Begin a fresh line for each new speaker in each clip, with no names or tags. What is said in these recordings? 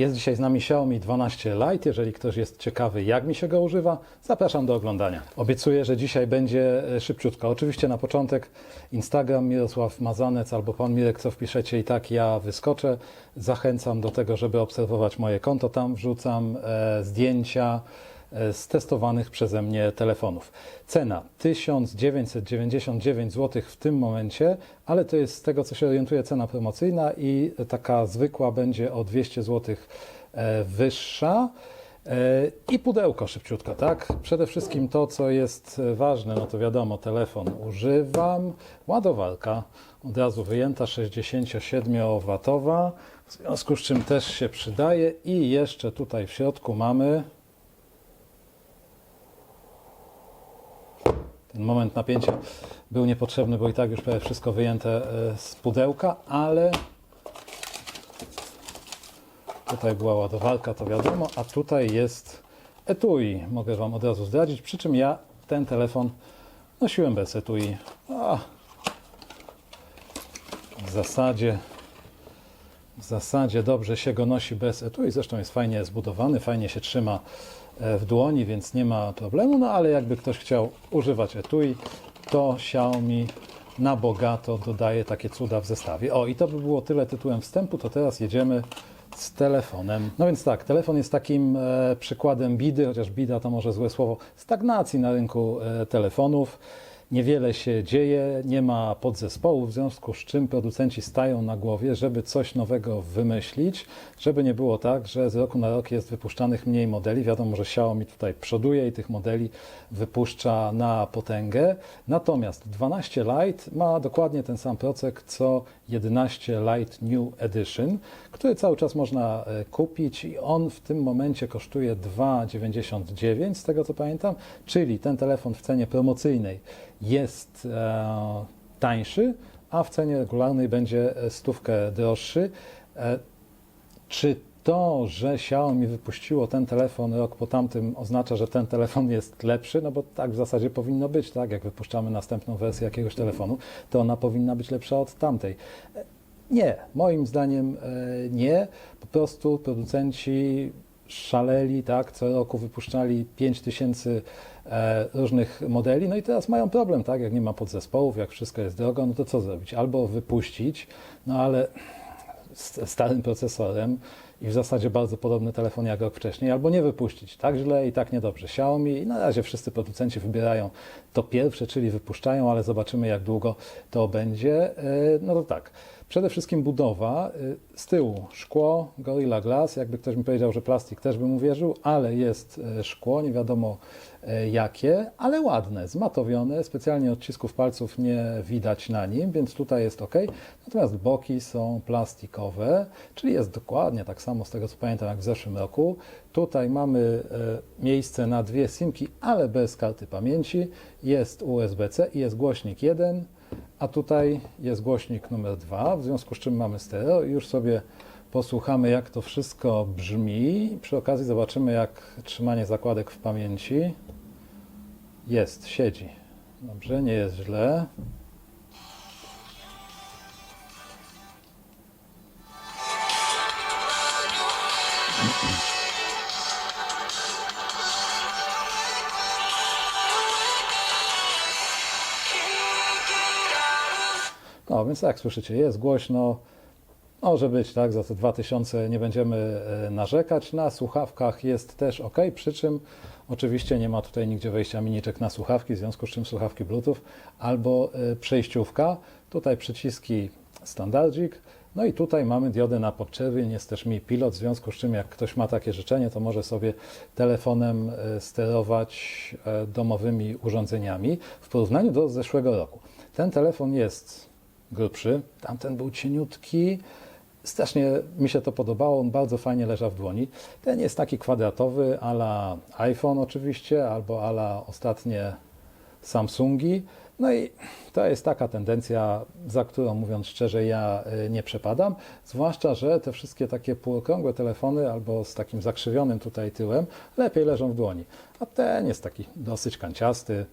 Jest dzisiaj z nami Xiaomi 12 Lite. Jeżeli ktoś jest ciekawy, jak mi się go używa, zapraszam do oglądania. Obiecuję, że dzisiaj będzie e, szybciutko. Oczywiście na początek Instagram Mirosław Mazanec albo Pan Mirek, co wpiszecie i tak ja wyskoczę. Zachęcam do tego, żeby obserwować moje konto. Tam wrzucam e, zdjęcia z testowanych przeze mnie telefonów. Cena 1999 zł w tym momencie, ale to jest z tego, co się orientuję, cena promocyjna i taka zwykła będzie o 200 zł e, wyższa. E, I pudełko szybciutko, tak? Przede wszystkim to, co jest ważne, no to wiadomo, telefon używam, ładowarka od razu wyjęta 67W, w związku z czym też się przydaje i jeszcze tutaj w środku mamy Ten moment napięcia był niepotrzebny, bo i tak już prawie wszystko wyjęte e, z pudełka, ale tutaj była ładowarka, to wiadomo, a tutaj jest etui, mogę Wam od razu zdradzić, przy czym ja ten telefon nosiłem bez etui. A, w zasadzie w zasadzie dobrze się go nosi bez etui, zresztą jest fajnie zbudowany, fajnie się trzyma w dłoni, więc nie ma problemu, no ale jakby ktoś chciał używać etui, to Xiaomi na bogato dodaje takie cuda w zestawie. O, i to by było tyle tytułem wstępu, to teraz jedziemy z telefonem. No więc tak, telefon jest takim e, przykładem bidy, chociaż bida to może złe słowo, stagnacji na rynku e, telefonów. Niewiele się dzieje, nie ma podzespołów, w związku z czym producenci stają na głowie, żeby coś nowego wymyślić, żeby nie było tak, że z roku na rok jest wypuszczanych mniej modeli. Wiadomo, że Xiaomi tutaj przoduje i tych modeli wypuszcza na potęgę. Natomiast 12 Lite ma dokładnie ten sam procek co 11 Lite New Edition, który cały czas można e, kupić i on w tym momencie kosztuje 2,99 z tego co pamiętam, czyli ten telefon w cenie promocyjnej jest e, tańszy, a w cenie regularnej będzie e, stówkę droższy. E, czy to, że Xiaomi wypuściło ten telefon rok po tamtym oznacza, że ten telefon jest lepszy? No bo tak w zasadzie powinno być, tak? Jak wypuszczamy następną wersję jakiegoś telefonu, to ona powinna być lepsza od tamtej. Nie, moim zdaniem nie. Po prostu producenci szaleli, tak? Co roku wypuszczali 5000 e, różnych modeli, no i teraz mają problem, tak? Jak nie ma podzespołów, jak wszystko jest drogo, no to co zrobić? Albo wypuścić, no ale z starym procesorem i w zasadzie bardzo podobny telefon jak rok wcześniej, albo nie wypuścić. Tak źle i tak niedobrze. Xiaomi i na razie wszyscy producenci wybierają to pierwsze, czyli wypuszczają, ale zobaczymy jak długo to będzie. E, No to tak. Przede wszystkim budowa. e, Z tyłu szkło, Gorilla Glass. Jakby ktoś mi powiedział, że plastik też bym uwierzył, ale jest e, szkło, nie wiadomo e, jakie, ale ładne, zmatowione. Specjalnie odcisków palców nie widać na nim, więc tutaj jest ok. Natomiast boki są plastikowe, czyli jest dokładnie tak samo z tego co pamiętam jak w zeszłym roku. Tutaj mamy e, miejsce na dwie simki, ale bez karty pamięci. Jest USB-C i jest głośnik jeden, a tutaj jest głośnik numer dwa, w związku z czym mamy stereo i już sobie posłuchamy jak to wszystko brzmi. Przy okazji zobaczymy jak trzymanie zakładek w pamięci jest, siedzi. Dobrze, nie jest źle. No, więc jak słyszycie, jest głośno. Może być, tak, za te 2000 nie będziemy e, narzekać. Na słuchawkach jest też ok, przy czym oczywiście nie ma tutaj nigdzie wejścia miniczek na słuchawki, w związku z czym słuchawki Bluetooth albo e, przejściówka. Tutaj przyciski standardzik. No i tutaj mamy diodę na podczerwień, jest też Mi Pilot, w związku z czym jak ktoś ma takie życzenie, to może sobie telefonem e, sterować domowymi urządzeniami w porównaniu do zeszłego roku. Ten telefon jest grubszy, tamten był cieniutki, strasznie mi się to podobało, on bardzo fajnie leżał w dłoni. Ten jest taki kwadratowy, ala iPhone oczywiście, albo ala ostatnie Samsungi. No i to jest taka tendencja, za którą mówiąc szczerze, ja y, nie przepadam. Zwłaszcza, że te wszystkie takie półokrągłe telefony albo z takim zakrzywionym tutaj tyłem lepiej leżą w dłoni. A ten jest taki dosyć kanciasty.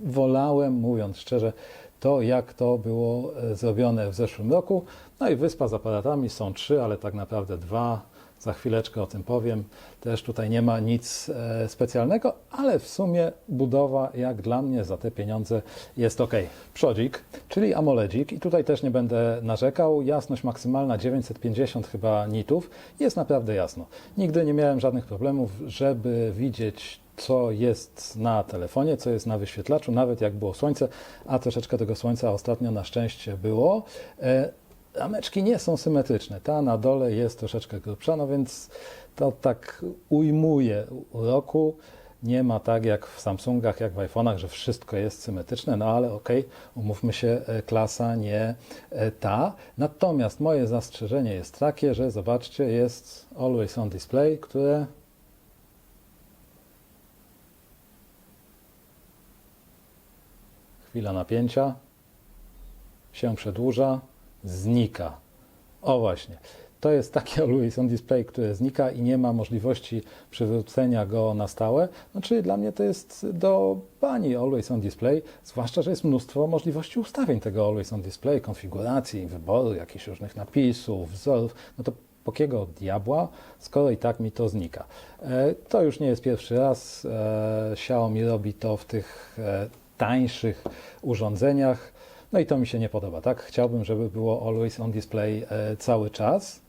Wolałem, mówiąc szczerze, to jak to było e, zrobione w zeszłym roku. No i wyspa z aparatami są trzy, ale tak naprawdę dwa. Za chwileczkę o tym powiem. Też tutaj nie ma nic e, specjalnego, ale w sumie budowa, jak dla mnie, za te pieniądze jest ok. Przodzik, czyli AMOLEDzik, i tutaj też nie będę narzekał. Jasność maksymalna 950 chyba nitów. Jest naprawdę jasno. Nigdy nie miałem żadnych problemów, żeby widzieć co jest na telefonie, co jest na wyświetlaczu, nawet jak było słońce, a troszeczkę tego słońca ostatnio na szczęście było. E, Rameczki nie są symetryczne. Ta na dole jest troszeczkę grubsza, no więc to tak ujmuje uroku. Nie ma tak jak w Samsungach, jak w iPhone'ach, że wszystko jest symetryczne, no ale okej, umówmy się, e, klasa nie e, ta. Natomiast moje zastrzeżenie jest takie, że zobaczcie, jest Always on Display, które chwila napięcia się przedłuża, znika. O właśnie. To jest takie Always on Display, które znika i nie ma możliwości przywrócenia go na stałe. Czyli dla mnie to jest do bani Always on Display, zwłaszcza, że jest mnóstwo możliwości ustawień tego Always on Display, konfiguracji, wyboru jakichś różnych napisów, wzorów. No to po kiego diabła, skoro i tak mi to znika. E, To już nie jest pierwszy raz. E, Xiaomi robi to w tych e, tańszych urządzeniach. No i to mi się nie podoba, tak? Chciałbym, żeby było always on display e, cały czas.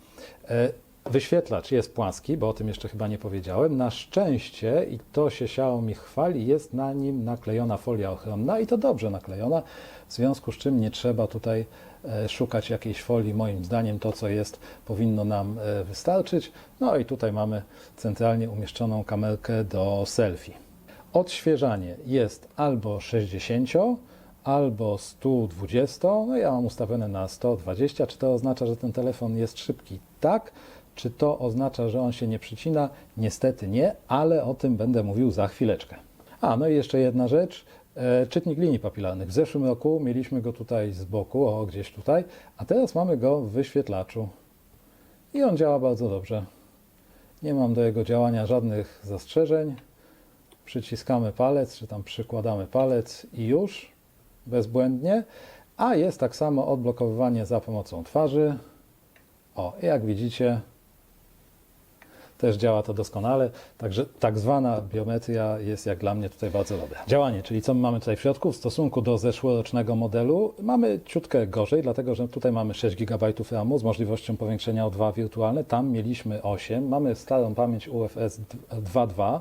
E, wyświetlacz jest płaski, bo o tym jeszcze chyba nie powiedziałem. Na szczęście, i to się Xiaomi chwali, jest na nim naklejona folia ochronna i to dobrze naklejona, w związku z czym nie trzeba tutaj e, szukać jakiejś folii. Moim zdaniem to, co jest, powinno nam wystarczyć. No i tutaj mamy centralnie umieszczoną kamerkę do selfie. Odświeżanie jest albo 60, albo 120. No ja mam ustawione na 120. Czy to oznacza, że ten telefon jest szybki? Tak. Czy to oznacza, że on się nie przycina? Niestety nie, ale o tym będę mówił za chwileczkę. A, no i jeszcze jedna rzecz. E, Czytnik linii papilarnych. W zeszłym roku mieliśmy go tutaj z boku, o gdzieś tutaj, a teraz mamy go w wyświetlaczu. I on działa bardzo dobrze. Nie mam do jego działania żadnych zastrzeżeń przyciskamy palec, czy tam przykładamy palec i już bezbłędnie. A jest tak samo odblokowywanie za pomocą twarzy. O, jak widzicie, też działa to doskonale. Także tak zwana biometria jest jak dla mnie tutaj bardzo dobra. Działanie, czyli co my mamy tutaj w środku w stosunku do zeszłorocznego modelu, mamy ciutkę gorzej, dlatego że tutaj mamy 6 GB RAMu z możliwością powiększenia o 2 wirtualne. Tam mieliśmy 8. Mamy starą pamięć UFS 2.2,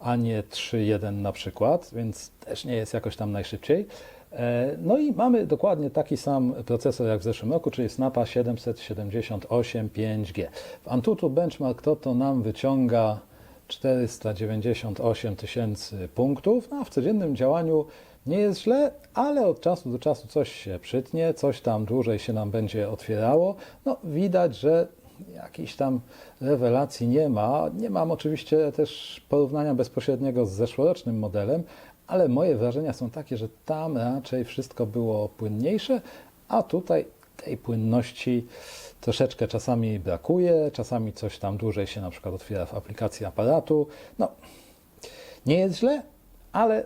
a nie 3.1 na przykład, więc też nie jest jakoś tam najszybciej. E, No i mamy dokładnie taki sam procesor jak w zeszłym roku, czyli Snapa 778 5G. W Antutu Benchmark to, to nam wyciąga 498 tysięcy punktów, no a w codziennym działaniu nie jest źle, ale od czasu do czasu coś się przytnie, coś tam dłużej się nam będzie otwierało. No widać, że jakiejś tam rewelacji nie ma. Nie mam oczywiście też porównania bezpośredniego z zeszłorocznym modelem, ale moje wrażenia są takie, że tam raczej wszystko było płynniejsze, a tutaj tej płynności troszeczkę czasami brakuje, czasami coś tam dłużej się na przykład otwiera w aplikacji aparatu. No, nie jest źle, ale,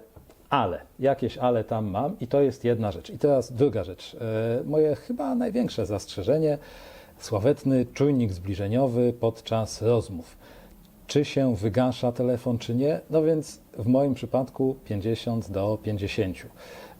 ale, jakieś ale tam mam i to jest jedna rzecz. I teraz druga rzecz. E, Moje chyba największe zastrzeżenie, sławetny czujnik zbliżeniowy podczas rozmów czy się wygasza telefon, czy nie. No więc w moim przypadku 50 do 50.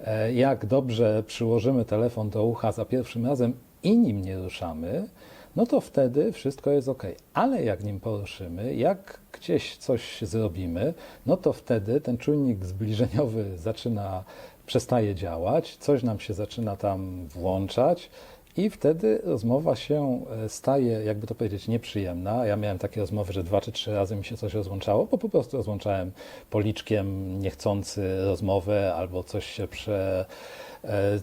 E, Jak dobrze przyłożymy telefon do ucha za pierwszym razem i nim nie ruszamy, no to wtedy wszystko jest ok. Ale jak nim poruszymy, jak gdzieś coś zrobimy, no to wtedy ten czujnik zbliżeniowy zaczyna, przestaje działać, coś nam się zaczyna tam włączać. I wtedy rozmowa się e, staje, jakby to powiedzieć, nieprzyjemna. Ja miałem takie rozmowy, że dwa czy trzy razy mi się coś rozłączało, bo po prostu rozłączałem policzkiem niechcący rozmowę albo coś się prze,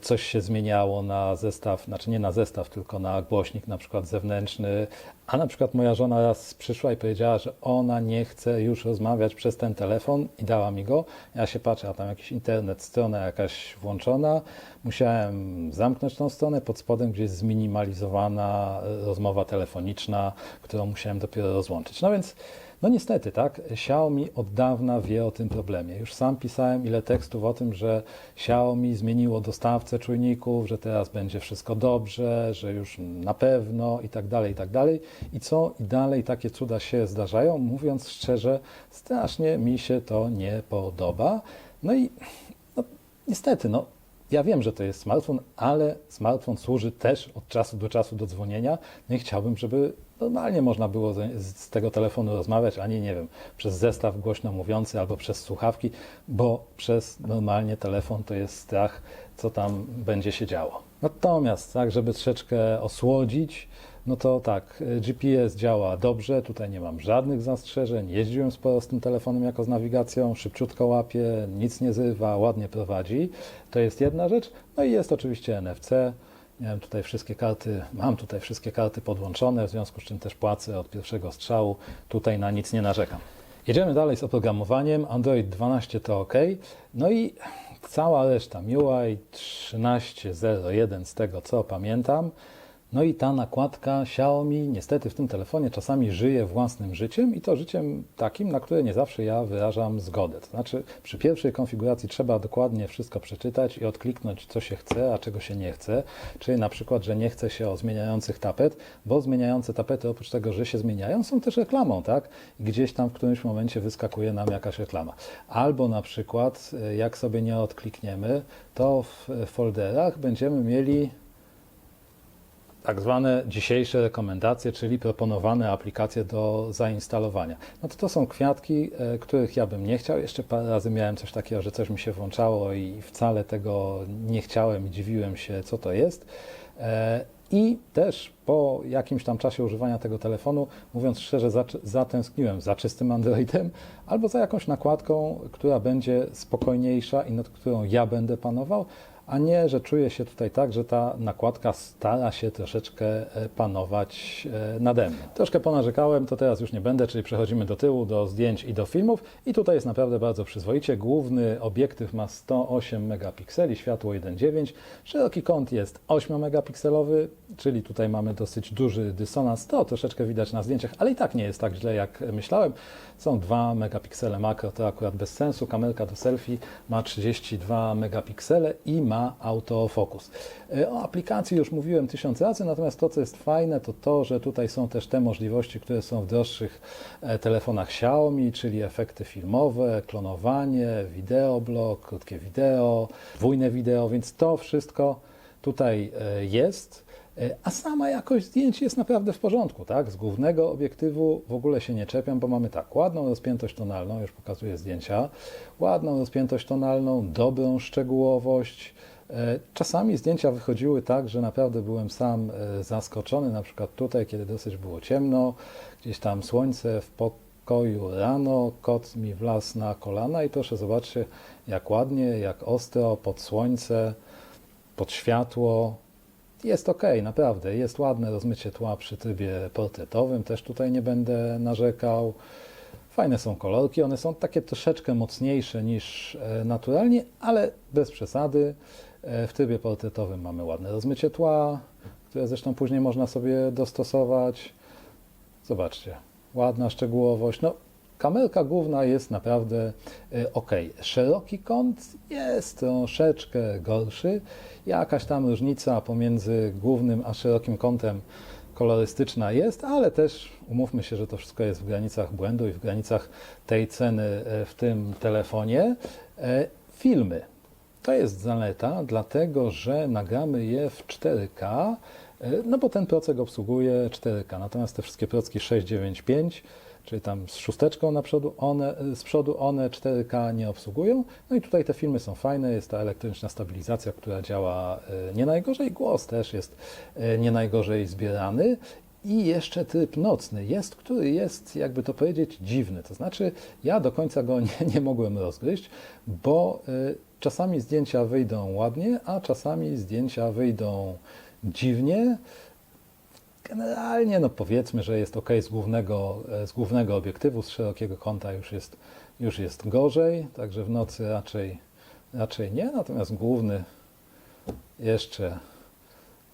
coś się zmieniało na zestaw, znaczy nie na zestaw, tylko na głośnik na przykład zewnętrzny, a na przykład moja żona raz przyszła i powiedziała, że ona nie chce już rozmawiać przez ten telefon i dała mi go. Ja się patrzę, a tam jakiś internet, strona jakaś włączona. Musiałem zamknąć tą stronę, pod spodem gdzieś zminimalizowana rozmowa telefoniczna, którą musiałem dopiero rozłączyć. No więc No niestety, tak, Xiaomi od dawna wie o tym problemie. Już sam pisałem ile tekstów o tym, że Xiaomi zmieniło dostawcę czujników, że teraz będzie wszystko dobrze, że już na pewno i tak dalej, i tak dalej. I co i dalej takie cuda się zdarzają? Mówiąc szczerze, strasznie mi się to nie podoba. No i no, niestety, no, ja wiem, że to jest smartfon, ale smartfon służy też od czasu do czasu do dzwonienia. No i chciałbym, żeby normalnie można było z, tego telefonu rozmawiać, a nie, nie wiem, przez zestaw głośno mówiący albo przez słuchawki, bo przez normalnie telefon to jest strach, co tam będzie się działo. Natomiast, tak, żeby troszeczkę osłodzić, no to tak, GPS działa dobrze, tutaj nie mam żadnych zastrzeżeń. Jeździłem sporo z tym telefonem jako z nawigacją, szybciutko łapie, nic nie zrywa, ładnie prowadzi. To jest jedna rzecz. No i jest oczywiście NFC. Miałem tutaj wszystkie karty, mam tutaj wszystkie karty podłączone, w związku z czym też płacę od pierwszego strzału. Tutaj na nic nie narzekam. Jedziemy dalej z oprogramowaniem. Android 12 to OK. No i cała reszta MIUI 13.01 z tego co pamiętam. No i ta nakładka Xiaomi niestety w tym telefonie czasami żyje własnym życiem i to życiem takim, na które nie zawsze ja wyrażam zgodę. To znaczy przy pierwszej konfiguracji trzeba dokładnie wszystko przeczytać i odkliknąć co się chce, a czego się nie chce. Czyli na przykład, że nie chce się o zmieniających tapet, bo zmieniające tapety oprócz tego, że się zmieniają, są też reklamą, tak? Gdzieś tam w którymś momencie wyskakuje nam jakaś reklama. Albo na przykład, jak sobie nie odklikniemy, to w folderach będziemy mieli tak zwane dzisiejsze rekomendacje, czyli proponowane aplikacje do zainstalowania. No to to są kwiatki, e, których ja bym nie chciał. Jeszcze parę razy miałem coś takiego, że coś mi się włączało i wcale tego nie chciałem i dziwiłem się, co to jest. E, I też po jakimś tam czasie używania tego telefonu, mówiąc szczerze, zatęskniłem za czystym Androidem albo za jakąś nakładką, która będzie spokojniejsza i nad którą ja będę panował, a nie, że czuję się tutaj tak, że ta nakładka stara się troszeczkę e, panować e, nade mną. Troszkę ponarzekałem, to teraz już nie będę, czyli przechodzimy do tyłu, do zdjęć i do filmów i tutaj jest naprawdę bardzo przyzwoicie. Główny obiektyw ma 108 megapikseli, światło 1.9, szeroki kąt jest 8 megapikselowy, czyli tutaj mamy dosyć duży dysonans, to troszeczkę widać na zdjęciach, ale i tak nie jest tak źle jak myślałem. Są 2 megapiksele makro, to akurat bez sensu, kamerka do selfie ma 32 megapiksele i ma ma autofokus. E, o aplikacji już mówiłem tysiąc razy, natomiast to, co jest fajne, to to, że tutaj są też te możliwości, które są w droższych e, telefonach Xiaomi, czyli efekty filmowe, klonowanie, wideoblog, krótkie wideo, dwójne wideo, więc to wszystko tutaj e, jest. A sama jakość zdjęć jest naprawdę w porządku, tak? Z głównego obiektywu w ogóle się nie czepiam, bo mamy tak, ładną rozpiętość tonalną, już pokazuję zdjęcia, ładną rozpiętość tonalną, dobrą szczegółowość. E, czasami zdjęcia wychodziły tak, że naprawdę byłem sam e, zaskoczony, na przykład tutaj, kiedy dosyć było ciemno, gdzieś tam słońce w pokoju rano, kot mi wlazł na kolana i proszę zobaczcie, jak ładnie, jak ostro, pod słońce, pod światło, jest ok, naprawdę. Jest ładne rozmycie tła przy trybie portretowym, też tutaj nie będę narzekał. Fajne są kolorki, one są takie troszeczkę mocniejsze niż e, naturalnie, ale bez przesady. E, w trybie portretowym mamy ładne rozmycie tła, które zresztą później można sobie dostosować. Zobaczcie, ładna szczegółowość. No, Kamerka główna jest naprawdę e, ok. Szeroki kąt jest troszeczkę gorszy. Jakaś tam różnica pomiędzy głównym a szerokim kątem kolorystyczna jest, ale też umówmy się, że to wszystko jest w granicach błędu i w granicach tej ceny e, w tym telefonie. E, filmy. To jest zaleta, dlatego że nagramy je w 4K, no bo ten procek obsługuje 4K, natomiast te wszystkie procki 695 czyli tam z szósteczką na przodu, one, z przodu one 4K nie obsługują. No i tutaj te filmy są fajne, jest ta elektroniczna stabilizacja, która działa e, nie najgorzej, głos też jest e, nie najgorzej zbierany. I jeszcze tryb nocny jest, który jest, jakby to powiedzieć, dziwny. To znaczy, ja do końca go nie, nie mogłem rozgryźć, bo y, czasami zdjęcia wyjdą ładnie, a czasami zdjęcia wyjdą dziwnie. Generalnie, no powiedzmy, że jest ok z głównego, e, z głównego obiektywu, z szerokiego kąta już jest, już jest gorzej, także w nocy raczej, raczej nie, natomiast główny jeszcze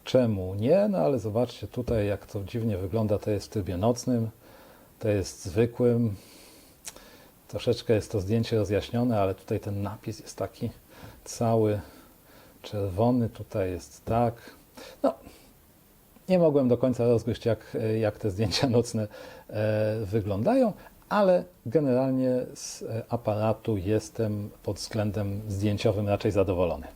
czemu nie, no ale zobaczcie tutaj, jak to dziwnie wygląda, to jest w trybie nocnym. Tutaj jest zwykłym. Troszeczkę jest to zdjęcie rozjaśnione, ale tutaj ten napis jest taki cały czerwony. Tutaj jest tak. No, nie mogłem do końca rozgryźć, jak, jak te zdjęcia nocne e, wyglądają, ale generalnie z e, aparatu jestem pod względem zdjęciowym raczej zadowolony.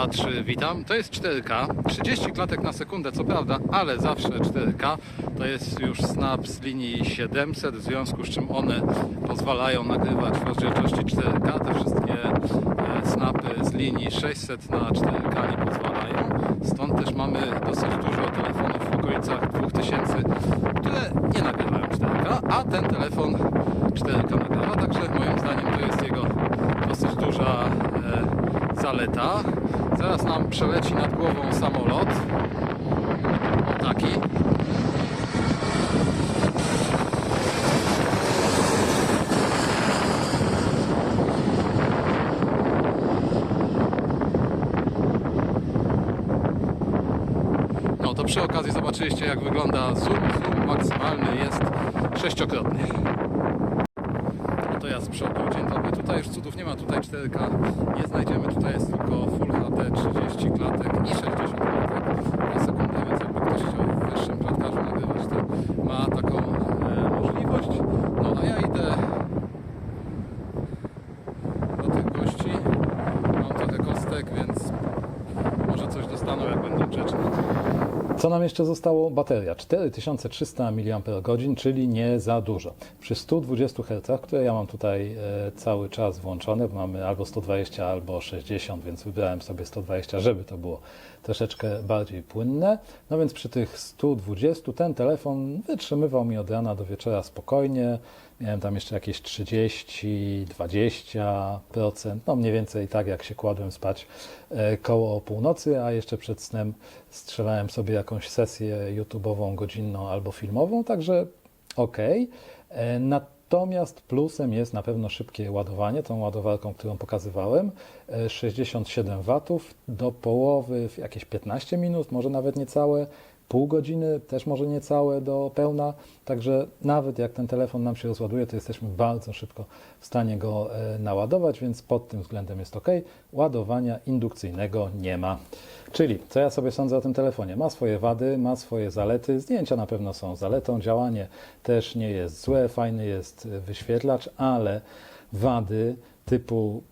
Dwa, trzy, witam. To jest 4K. 30 klatek na sekundę, co prawda, ale zawsze 4K. To jest już snap z linii 700, w związku z czym one pozwalają nagrywać w rozdzielczości 4K. Te wszystkie e, snapy z linii 600 na 4K nie pozwalają. Stąd też mamy dosyć dużo telefonów w okolicach 2000, które nie nagrywają 4K, a ten telefon 4K nagrywa, także moim zdaniem to jest jego dosyć duża e, zaleta. Zaraz nam przeleci nad głową samolot. O taki. No to przy okazji zobaczyliście jak wygląda zoom. Zoom maksymalny jest sześciokrotny. Z przodu. Dzień dobry. Tutaj już cudów nie ma. Tutaj 4K nie znajdziemy. Tutaj jest tylko Full HD 30 klatek i 60 klatek na sekundę, więc jakby ktoś chciał w wyższym klatkarzu nagrywać, to ma taką e, możliwość. No a ja idę do tych gości. Mam trochę kostek, więc może coś dostaną, jak będą grzeczni. Co nam jeszcze zostało? Bateria 4300 mAh, czyli nie za dużo. Przy 120 Hz, które ja mam tutaj e, cały czas włączone, mamy albo 120, albo 60, więc wybrałem sobie 120, żeby to było troszeczkę bardziej płynne. No więc przy tych 120 ten telefon wytrzymywał mi od rana do wieczora spokojnie. Miałem tam jeszcze jakieś 30, 20%, no mniej więcej tak jak się kładłem spać e, koło północy, a jeszcze przed snem strzelałem sobie jakąś sesję YouTube'ową, godzinną albo filmową, także ok. E, Natomiast plusem jest na pewno szybkie ładowanie, tą ładowarką, którą pokazywałem. E, 67 watów do połowy w jakieś 15 minut, może nawet niecałe pół godziny, też może niecałe do pełna. Także nawet jak ten telefon nam się rozładuje, to jesteśmy bardzo szybko w stanie go e, naładować, więc pod tym względem jest ok. Ładowania indukcyjnego nie ma. Czyli co ja sobie sądzę o tym telefonie? Ma swoje wady, ma swoje zalety. Zdjęcia na pewno są zaletą, działanie też nie jest złe, fajny jest wyświetlacz, ale wady typu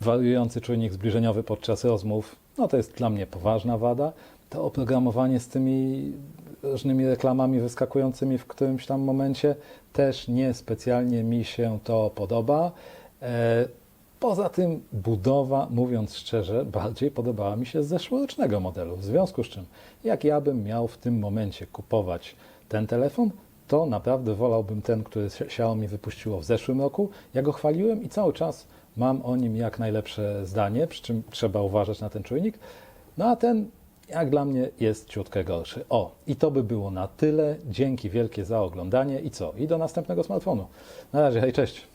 wariujący czujnik zbliżeniowy podczas rozmów, no to jest dla mnie poważna wada. To oprogramowanie z tymi różnymi reklamami wyskakującymi w którymś tam momencie też niespecjalnie mi się to podoba. E, Poza tym budowa, mówiąc szczerze, bardziej podobała mi się z zeszłorocznego modelu. W związku z czym, jak ja bym miał w tym momencie kupować ten telefon, to naprawdę wolałbym ten, który Xiaomi wypuściło w zeszłym roku. Ja go chwaliłem i cały czas mam o nim jak najlepsze zdanie, przy czym trzeba uważać na ten czujnik. No a ten, jak dla mnie, jest ciutkę gorszy. O, i to by było na tyle. Dzięki wielkie za oglądanie i co? I do następnego smartfonu. Na razie, hej, cześć.